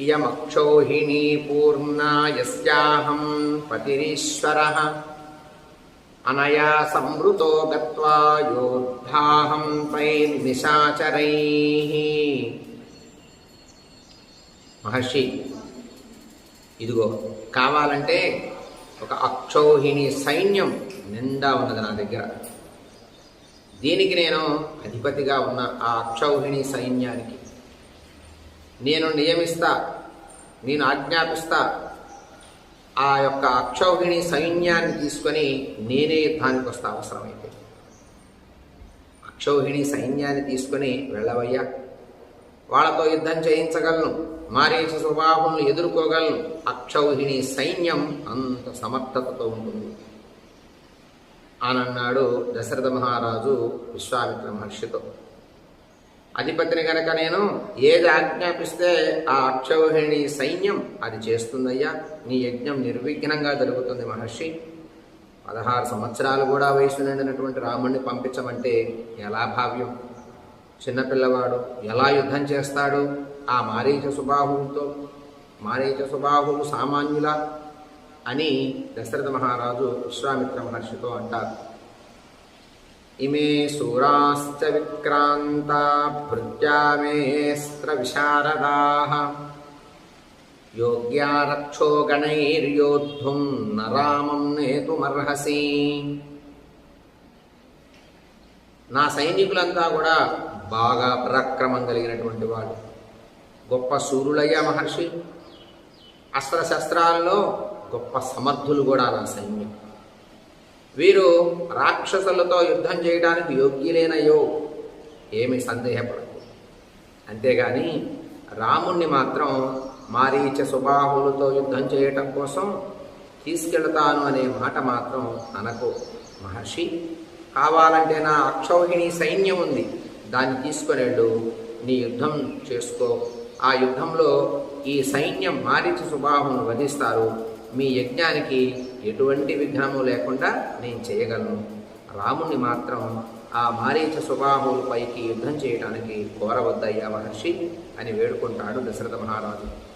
ఇయమక్షౌహిణీ పూర్ణా యస్యాహం పతిరీశ్వరः. అనయా సంవృతో గత్వా యోద్ధాహం తైర్నిశాచరైः మహర్షి ఇదిగో కావాలంటే ఒక అక్షౌహిణి సైన్యం నిండా ఉన్నది నా దగ్గర. దీనికి నేను అధిపతిగా ఉన్న ఆ అక్షౌహిణి సైన్యానికి నేను నియమిస్తా నేను ఆజ్ఞాపిస్తా. ఆ యొక్క అక్షౌహిణి సైన్యాన్ని తీసుకొని నేనే యుద్ధానికి వస్తా అవసరమైతే. అక్షౌహిణి సైన్యాన్ని తీసుకొని వెళ్ళవయ్యా. వాళ్ళతో యుద్ధం చేయించగలను మారేసి స్వభావంను ఎదుర్కోగలను. అక్షౌహిణి సైన్యం అంత సమర్థతతో ఉంటుంది. అనన్నాడు దశరథ మహారాజు విశ్వామిత్ర మహర్షితో. అధిపతిని గనక నేను ఏది ఆజ్ఞాపిస్తే ఆ అక్షౌహిణి సైన్యం అది చేస్తుందయ్యా. నీ యజ్ఞం నిర్విఘ్నంగా జరుగుతుంది మహర్షి. పదహారు సంవత్సరాలు కూడా వయసు నిండినటువంటి రాముణ్ణి పంపించమంటే ఎలా భావ్యం? చిన్నపిల్లవాడు ఎలా యుద్ధం చేస్తాడు? ఆ మారీచ సుబాహువుతో మారీచ సుబాహువు సామాన్యుల అని దశరథ మహారాజు విశ్వామిత్ర మహర్షితో అంటారు. ఇమే శూరాశ్చ విక్రాంత భృత్యామేస్త్ర విశారదా యోగ్యా రక్షో గణైర్యోద్ధుం నరామం నేతుమర్హసి నా సైనికులంతా కూడా బాగా పరాక్రమం కలిగినటువంటి వాడు గొప్ప సూర్యులయ్య మహర్షి. అస్త్రశస్త్రాలలో గొప్ప సమర్థులు కూడా నా సైన్యం వీరు రాక్షసులతో యుద్ధం చేయడానికి యోగ్యులేనయో ఏమి సందేహపడదు అంతేగాని రాముణ్ణి మాత్రం మారీచ సుబాహులతో యుద్ధం చేయటం కోసం తీసుకెళ్తాను అనే మాట మాత్రం అనకు మహర్షి. కావాలంటే నా అక్షౌహిణి సైన్యం ఉంది దాన్ని తీసుకొని వెళ్ళు నీ యుద్ధం చేసుకో. ఆ యుద్ధంలో ఈ సైన్యం మారీచ సుబాహును వధిస్తారు. మీ యజ్ఞానికి ఎటువంటి విఘ్నము లేకుండా నేను చేయగలను. రాముణ్ణి మాత్రం ఆ మారీచ సుబాహులపైకి యుద్ధం చేయడానికి కోరవద్దయ్యా మహర్షి అని వేడుకుంటాడు దశరథ మహారాజు.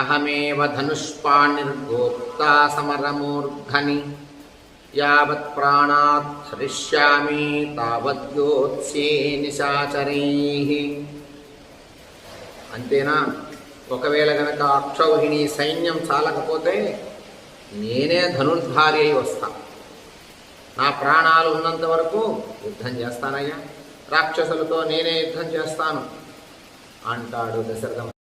అహమేవ ధనుష్పాణిర్గోప్తా సమరమూర్ధని యావత్ ప్రాణాత్ హరిష్యామి తావద్యోత్సే నిశాచరై అంతేనా? ఒకవేళ గనక అక్షౌహిణి సైన్యం చాలకపోతే నేనే ధనుర్ధారి అయి వస్తా. నా ప్రాణాలు ఉన్నంత వరకు యుద్ధం చేస్తానయ్యా. రాక్షసులతో నేనే యుద్ధం చేస్తాను. అంటాడు దశరథ.